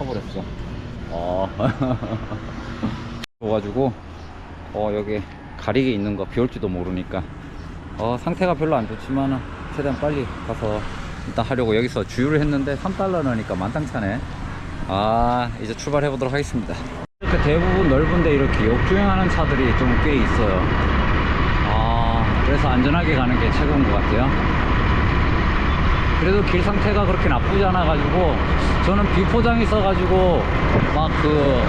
타버렸어. 어. 그래가지고 어 여기 가리개 있는 거 비올지도 모르니까. 어 상태가 별로 안 좋지만은 최대한 빨리 가서 일단 하려고 여기서 주유를 했는데 3달러 넣으니까 만땅차네. 아 이제 출발해 보도록 하겠습니다. 이렇게 대부분 넓은데 이렇게 역주행하는 차들이 좀 꽤 있어요. 아 그래서 안전하게 가는 게 최고인 것 같아요 그래도 길 상태가 그렇게 나쁘지 않아 가지고 저는 비포장이 있어 가지고 막 그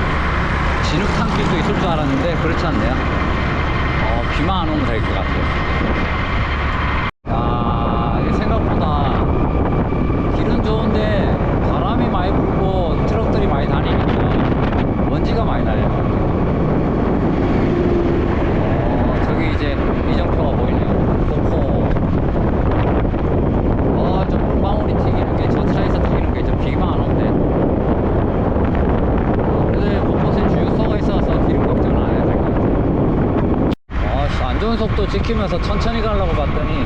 진흙탕 길도 있을 줄 알았는데 그렇지 않네요. 어, 비만 안 오면 될 것 같아요 야 이게 생각보다 길은 좋은데 바람이 많이 불고 트럭들이 많이 다니니까 먼지가 많이 나요 어, 저기 이제 이정표가 보이네요 폭포 어, 좀 물방울이 튀기는 게, 저 차에서 튀기는 게 좀 비가 안 온대. 어, 그래도 곳곳에 주유소가 있어서 기름 걱정은 안 해도 될 것 같아. 아, 씨, 지키면서 천천히 가려고 봤더니,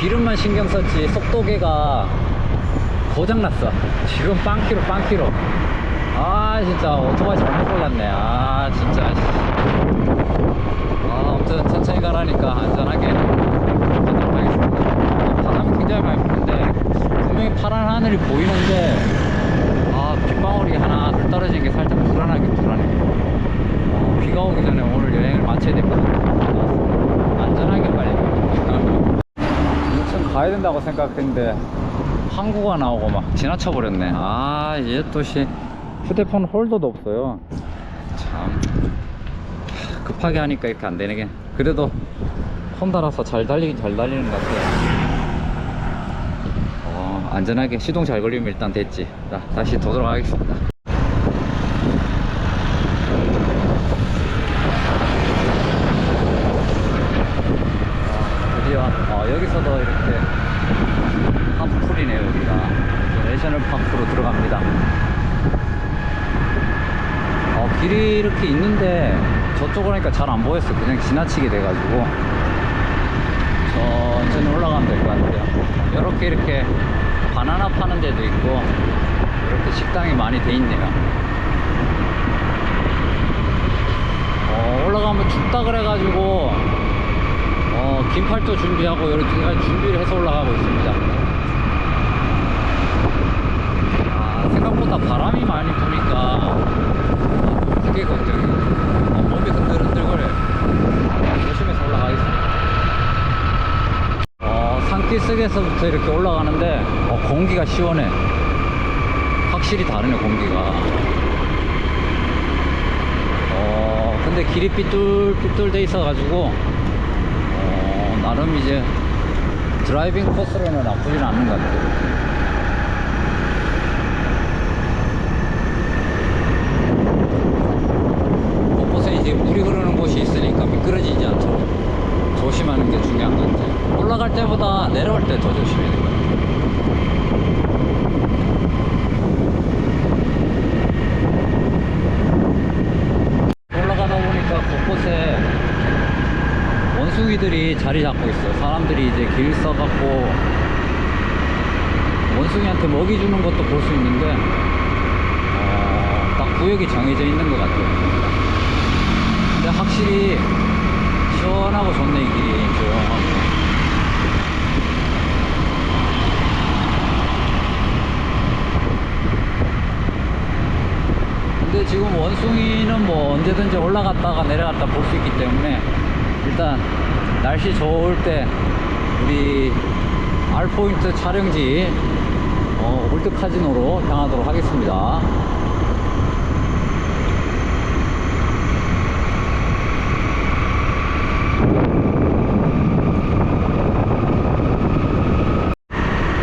기름만 신경 썼지, 속도계가 고장났어. 지금 빵키로, 빵키로. 아, 진짜, 오토바이 잘못 골랐네. 아, 진짜. 씨. 아, 아무튼 천천히 가라니까 안전하게 가도록 하겠습니다. 바람이 굉장히 많이 부는데 분명히 파란 하늘이 보이는데 아 빗방울이 하나 떨어지는 게 살짝 불안하긴 불안해. 어, 비가 오기 전에 오늘 여행을 마쳐야 되거든요. 안전하게 빨리. 인천 가야 된다고 생각했는데 항구가 나오고 막 지나쳐 버렸네. 아 이제 또시 휴대폰 홀더도 없어요. 참. 급하게 하니까 이렇게 안 되네. 그래도 혼다라서 잘 달리긴 잘 달리는 것 같아요. 어, 안전하게 시동 잘 걸리면 일단 됐지. 자, 다시 도도록 하겠습니다. 어, 드디어 어, 여기서도 이렇게 하프풀이네요 여기가 내셔널 파크로 들어갑니다. 어, 길이 이렇게 있는데 저쪽으로 하니까 잘 안 보였어. 그냥 지나치게 돼가지고 천천히 올라가면 될 것 같아요. 이렇게 이렇게 바나나 파는 데도 있고 이렇게 식당이 많이 돼 있네요. 어, 올라가면 춥다 그래가지고 어, 긴팔도 준비하고 이렇게 준비를 해서 올라가고 있습니다. 아, 생각보다 바람이 많이 부니까 그게 걱정이에요. 어, 몸이 흔들흔들거려요. 어, 조심해서 올라가겠습니다. 어, 산기슭에서부터 이렇게 올라가는데 어, 공기가 시원해. 확실히 다르네 공기가. 어, 근데 길이 삐뚤삐뚤 돼 있어 가지고 어, 나름 이제 드라이빙 코스로는 나쁘진 않은 것 같아요. 곳곳에 이제 물이 흐르는 곳이 있으니까 미끄러지지 않도록 조심하는 게 중요한 것 같아요. 올라갈 때보다 내려올 때 더 조심해야 될 것 같아요. 올라가다 보니까 곳곳에 원숭이들이 자리 잡고 있어요. 사람들이 이제 길 써갖고 원숭이한테 먹이 주는 것도 볼 수 있는데 어, 딱 구역이 정해져 있는 것 같아요. 근데 확실히 시원하고 좋네 이 길이 조용하고. 근데 지금 원숭이는 뭐 언제든지 올라갔다가 내려갔다 볼 수 있기 때문에 일단 날씨 좋을 때 우리 알포인트 촬영지 어, 올드 카지노로 향하도록 하겠습니다.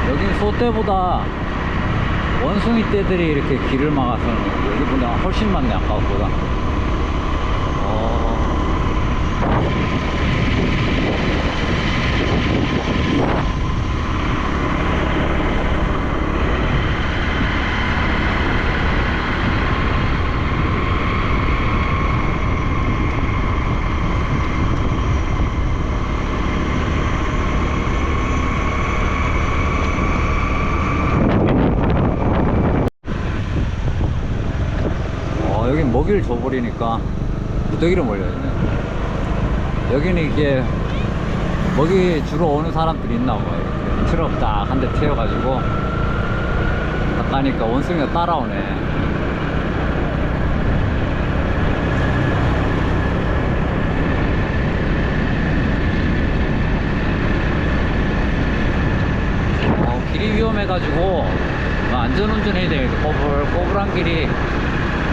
여긴 소떼보다 원숭이 떼들이 이렇게 길을 막아서 여기 보다 훨씬 많네 아까보다 먹이를 줘버리니까 무더기로 몰려있네. 여기는 이게 먹이 주러 오는 사람들이 있나 봐요. 트럭 딱 한 대 태워가지고 딱 가니까 원숭이가 따라오네. 어, 길이 위험해가지고 안전운전 해야 되겠다. 꼬불, 꼬불한 길이.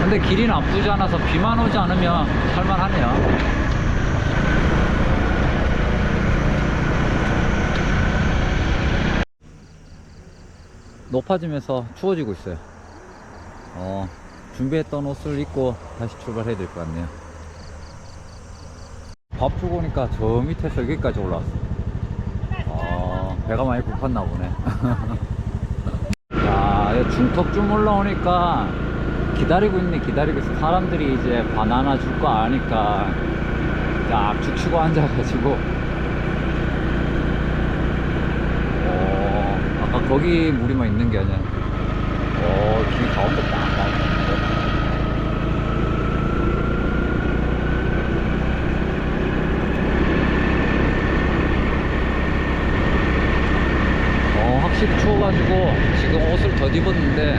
근데 길이 나쁘지 않아서 비만 오지 않으면 할만하네요. 높아지면서 추워지고 있어요. 어, 준비했던 옷을 입고 다시 출발해야 될 것 같네요. 밥 주고 오니까 저 밑에서 여기까지 올라왔어. 어, 배가 많이 고팠나 보네. 야, 이 중턱 좀 올라오니까 기다리고 있네, 기다리고 있어. 사람들이 이제 바나나 줄 거 아니까 쫙 죽치고 앉아가지고. 어, 아까 거기 무리만 있는 게 아니야. 어, 길 가운데 딱. 어, 확실히 추워가지고 지금 옷을 더 입었는데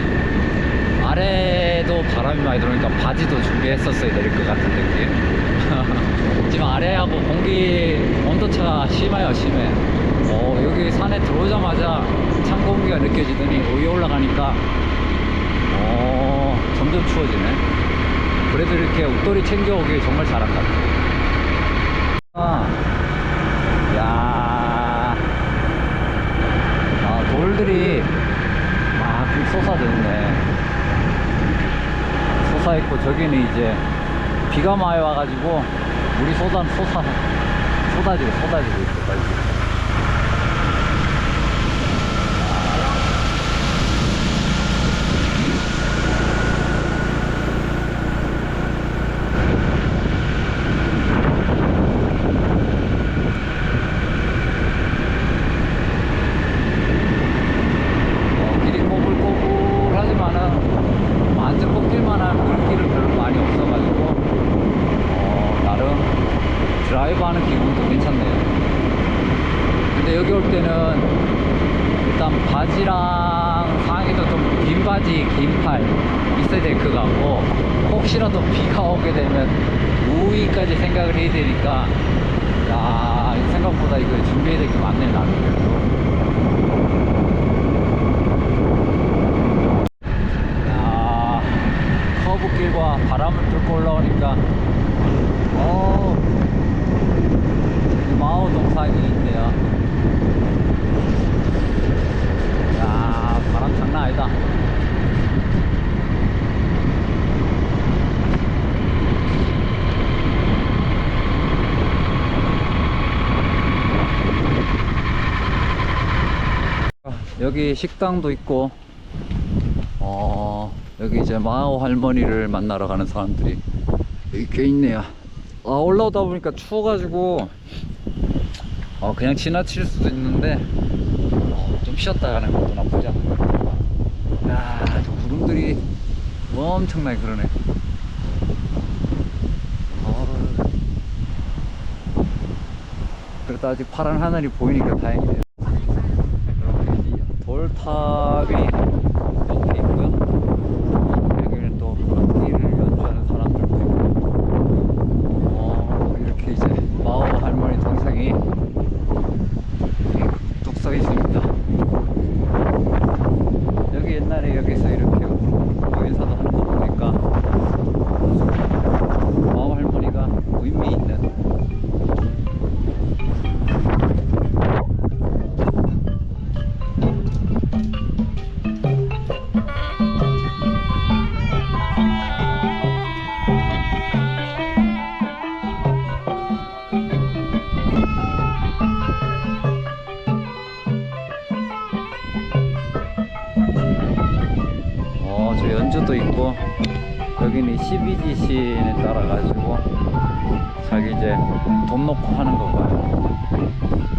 아래도 바람이 많이 들어오니까 바지도 준비했었어야 될 것 같은 느낌. 지금 아래하고 공기 온도차가 심해요, 심해. 어, 여기 산에 들어오자마자 찬 공기가 느껴지더니 위에 올라가니까 어, 점점 추워지네. 그래도 이렇게 옷돌이 챙겨오길 정말 잘한 것 같아요. 아, 야. 아, 돌들이 막 솟아졌네. 솟아있고, 저기는 이제 비가 많이 와가지고, 물이 쏟아, 쏟아, 쏟아지고, 쏟아지고 있어, 빨리. 어, 길이 꼬불꼬불하지만은 완전 꺾일만한 그런 길은 별로 많이 없어가지고 어, 나름 드라이브하는 기분도 괜찮네요. 근데 여기 올 때는 일단 바지랑 상의도 좀 긴 바지, 긴 팔 있어야 될 것 같고 혹시라도 비가 오게 되면 우위까지 되니까 야 생각보다 이거 준비해야 될 게 많네 나는 그래도. 야, 커브길과 바람을 뚫고 올라오니까 어 마오 동상이 있네요. 야, 바람 장난 아니다. 여기 식당도 있고 어, 여기 이제 마오 할머니를 만나러 가는 사람들이 꽤 있네요. 아, 올라오다 보니까 추워가지고, 어, 그냥 지나칠 수도 있는데, 어, 좀 쉬었다 가는 것도 나쁘지 않은 것 같아요. 야, 저 구름들이 엄청나게 그러네. 어, 그래도 아직 파란 하늘이 보이니까 다행이네요. 돌탑이 이렇게 있고요. 여기는 또 악기를 연주하는 사람들도 있고, 어, 이렇게 이제 마오 할머니 서 있습 가지고 자기 이제 돈 놓고 하는 거 봐요.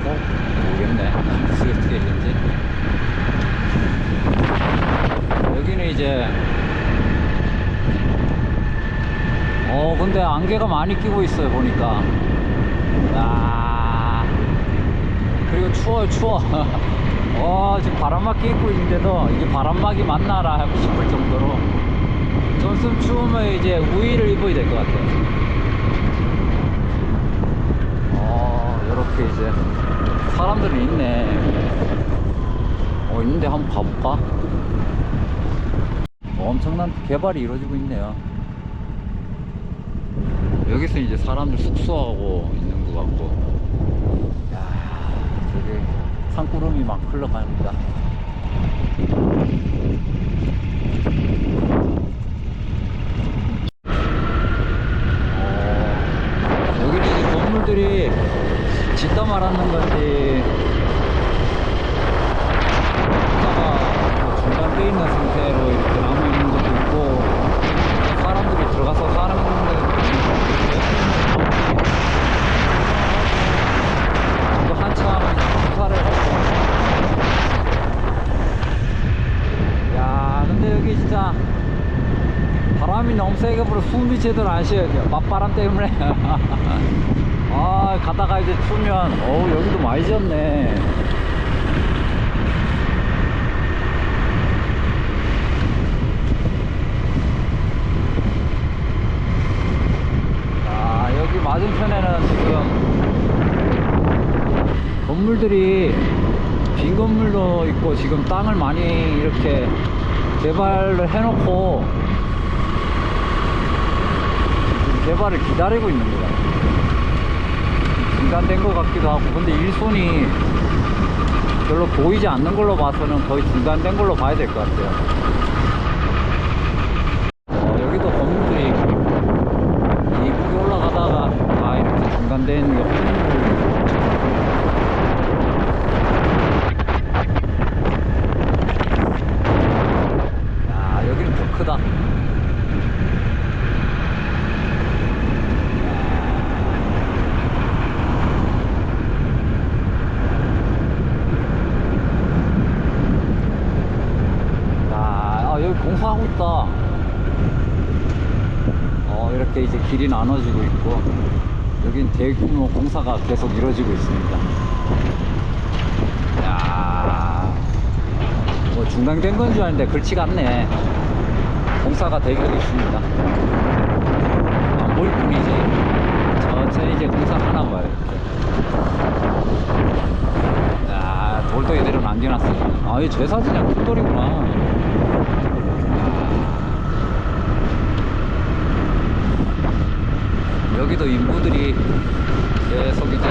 탄수를 꽂고 모르겠네. 어떻게 했는지. 여기는 이제 어 근데 안개가 많이 끼고 있어요 보니까. 야 그리고 추워요 추워. 어 지금 바람막이 입고 있는데도 이게 바람막이 맞나라 하고 싶을 정도로. 좀 있으면 추우면 이제 우의를 입어야 될 것 같아요. 어 이렇게 이제 사람들이 있네. 어 있는데 한번 가볼까? 어, 엄청난 개발이 이루어지고 있네요. 여기서 이제 사람들 숙소하고 있는 것 같고. 야 저기 산구름이 막 흘러갑니다 어, 여기는 이제 건물들이 짓다 말았는 건지 하다가 뭐 중단돼 있는 상태로 이렇게 남아 있는 것도 있고 사람들이 들어가서 사는 데도 이거 한참 수사를 하고 야 근데 여기 진짜 바람이 너무 세게 불어 숨이 제대로 안 쉬어요 맞바람 때문에 아 가다가 이제 추면 어우 여기도 많이 지었네 아 여기 맞은편에는 지금 건물들이 빈 건물도 있고 지금 땅을 많이 이렇게 개발을 해놓고 지금 개발을 기다리고 있는 거야. 중단된 것 같기도 하고. 근데 일손이 별로 보이지 않는 걸로 봐서는 거의 중단된 걸로 봐야 될 것 같아요 어, 여기도 건물들이 이북에 올라가다가 다 이렇게 중단된 게 야 여기는 더 크다 야, 아, 여기 공사하고 있다. 어, 이렇게 이제 길이 나눠지고 있고, 여긴 대규모 공사가 계속 이루어지고 있습니다. 야, 뭐 중단된 건 줄 알았는데 그렇지가 않네. 공사가 되고 있습니다. 안 보일 뿐이지. 천천히 이제 공사 하나 봐요, 이렇게. 야, 돌도 이대로 남겨놨어. 아, 이 제 사진이야 큰 돌이구나. 여기도 인부들이 계속 이제.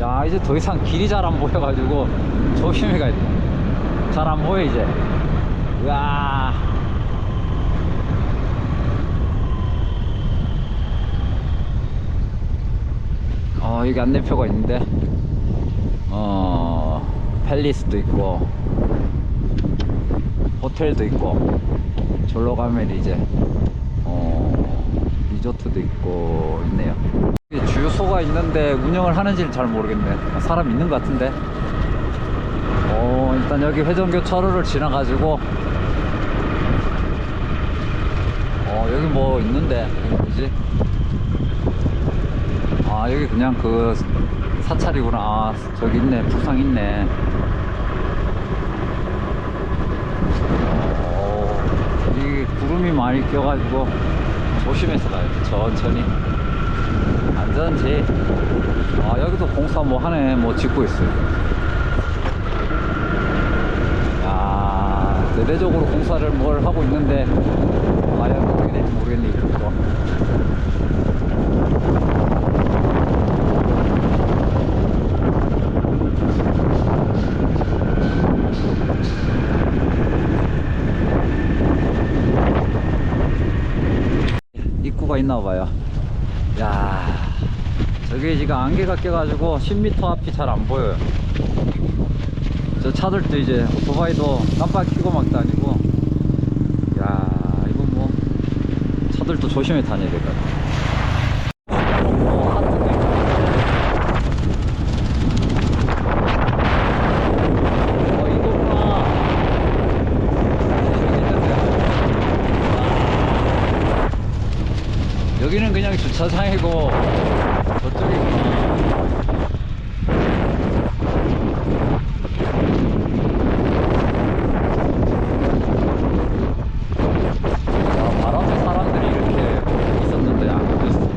야, 이제 더 이상 길이 잘 안 보여가지고 조심히 가야 돼. 잘 안 보여, 이제. 으아. 어, 여기 안내표가 있는데, 어, 팰리스도 있고, 호텔도 있고, 절로 가면 이제, 어, 리조트도 있고, 있네요. 주유소가 있는데 운영을 하는지는 잘 모르겠네. 사람 있는 것 같은데. 어, 일단 여기 회전교 철로를 지나가지고, 어, 여기 뭐 있는데, 뭐지? 아 여기 그냥 그 사찰이구나 아 저기 있네 부상 있네 어, 이 구름이 많이 껴가지고 조심해서 돼 천천히. 안전지. 아 여기도 공사 뭐 하네 뭐 짓고 있어요. 야 대대적으로 공사를 뭘 하고 있는데 과연 어떻게 될지 모르겠네 이쪽도 입구가 있나 봐요. 야, 여기 지금 안개가 껴가지고 10m 앞이 잘 안 보여요. 저 차들도 이제 오토바이도 깜빡 켜고 막 다니고, 야 이건 뭐 차들도 조심히 다녀야 될 것 같아. 어, 이거구나. 주차장이고 저쪽이구나. 아, 바로 앞에 사람들이 이렇게 있었는데 안 보였어.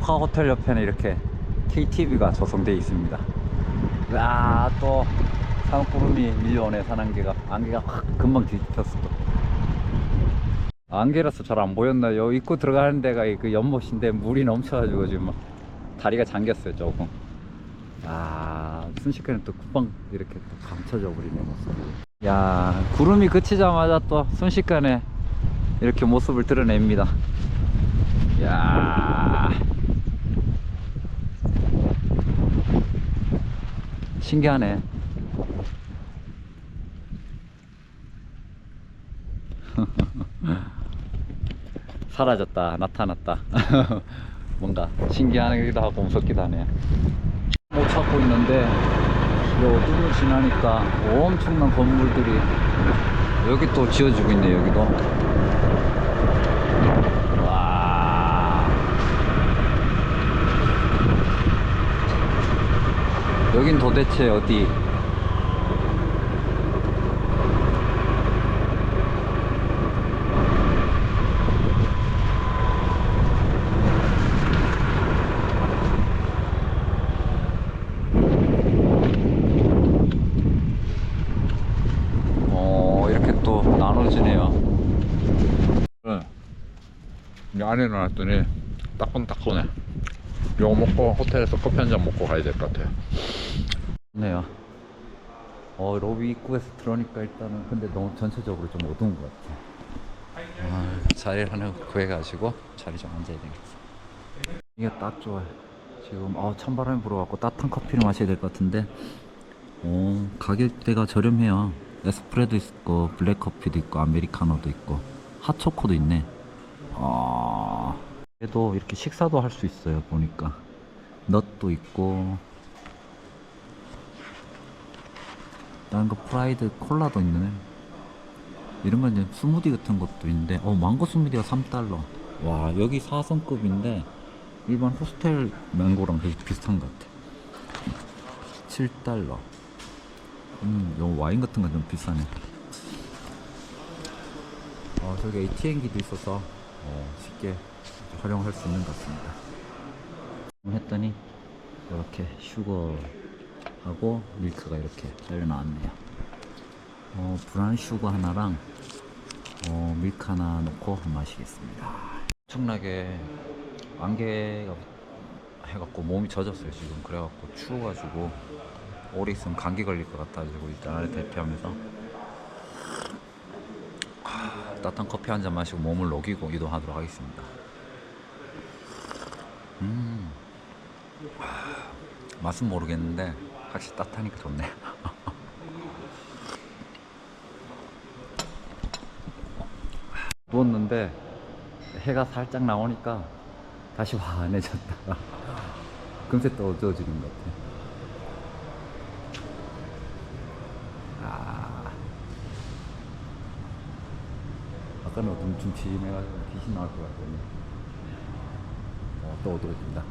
소카 호텔 옆에는 이렇게 KTV가 조성되어 있습니다. 야, 또 산구름이 밀려오네, 산안개가. 안개가 확 금방 뒤집혔어. 또. 안개라서 잘 안 보였나요? 입구 들어가는 데가 그 연못인데 물이 넘쳐가지고 지금 막 다리가 잠겼어요, 조금. 아, 순식간에 또 금방 이렇게 또 감춰져 버리네, 모습이. 야, 구름이 그치자마자 또 순식간에 이렇게 모습을 드러냅니다. 야 신기하네. 사라졌다, 나타났다. 뭔가 신기하기도 하고 무섭기도 하네. 못 찾고 있는데, 요 어둠을 지나니까 엄청난 건물들이 여기 또 지어지고 있네, 여기도. 와. 여긴 도대체 어디? 어, 이렇게 또 나눠지네요. 응. 이 안에 놨더니 따끈따끈해. 요거 먹고 호텔에서 커피 한 잔 먹고 가야 될 것 같아요. 네요. 어, 로비 입구에서 들어오니까 일단은 근데 너무 전체적으로 좀 어두운 것 같아. 아, 자리를 하나 구해가지고 자리 좀 앉아야 되겠어. 이게 딱 좋아요. 지금 어, 찬바람이 불어갖고 따뜻한 커피를 마셔야 될 것 같은데, 어, 가격대가 저렴해요. 에스프레도 있고, 블랙커피도 있고, 아메리카노도 있고, 핫초코도 있네. 아, 그 래도 이렇게 식사도 할 수 있어요. 보니까 넛도 있고, 다른 거 프라이드 콜라도 있네. 이런 건 이제 스무디 같은 것도 있는데, 어, 망고 스무디가 3달러. 와, 여기 4성급인데, 일반 호스텔 망고랑 되게 비슷한 것 같아. 7달러. 음, 요 와인 같은 건 좀 비싸네. 어, 저기 ATM기도 있어서, 어, 쉽게 활용할 수 있는 것 같습니다. 했더니, 이렇게 슈거 하고 밀크가 이렇게 잘려 나왔네요. 어, 브라운 슈거 하나랑 어, 밀크 하나 넣고 마시겠습니다. 엄청나게 안개가 해갖고 몸이 젖었어요 지금 그래갖고 추워가지고 오래 있으면 감기 걸릴 것 같아가지고 일단 아래 대피하면서 아, 따뜻한 커피 한 잔 마시고 몸을 녹이고 이동하도록 하겠습니다. 음. 맛은 모르겠는데 확실히 따뜻하니까 좋네. 누웠는데 해가 살짝 나오니까 다시 환해졌다가 금세 또 어두워지는 것 같아. 아, 아까는 어둠 좀 침침해가지고 귀신 나올 것 같더니 어두워진다.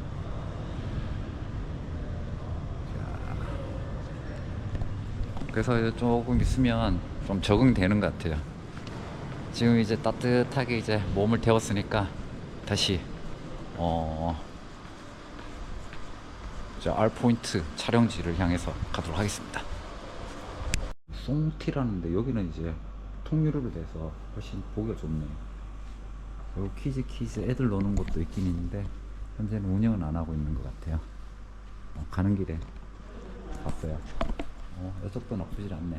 그래서 이제 조금 있으면 좀 적응되는 것 같아요. 지금 이제 따뜻하게 이제 몸을 데웠으니까 다시 어 R 포인트 촬영지를 향해서 가도록 하겠습니다. 송티라는데 여기는 이제 통유리로 돼서 훨씬 보기가 좋네요. 요 키즈 키즈 애들 노는 곳도 있긴 있는데 현재는 운영은 안 하고 있는 것 같아요. 어, 가는 길에 봤어요. 어, 이쪽도 나쁘질 않네.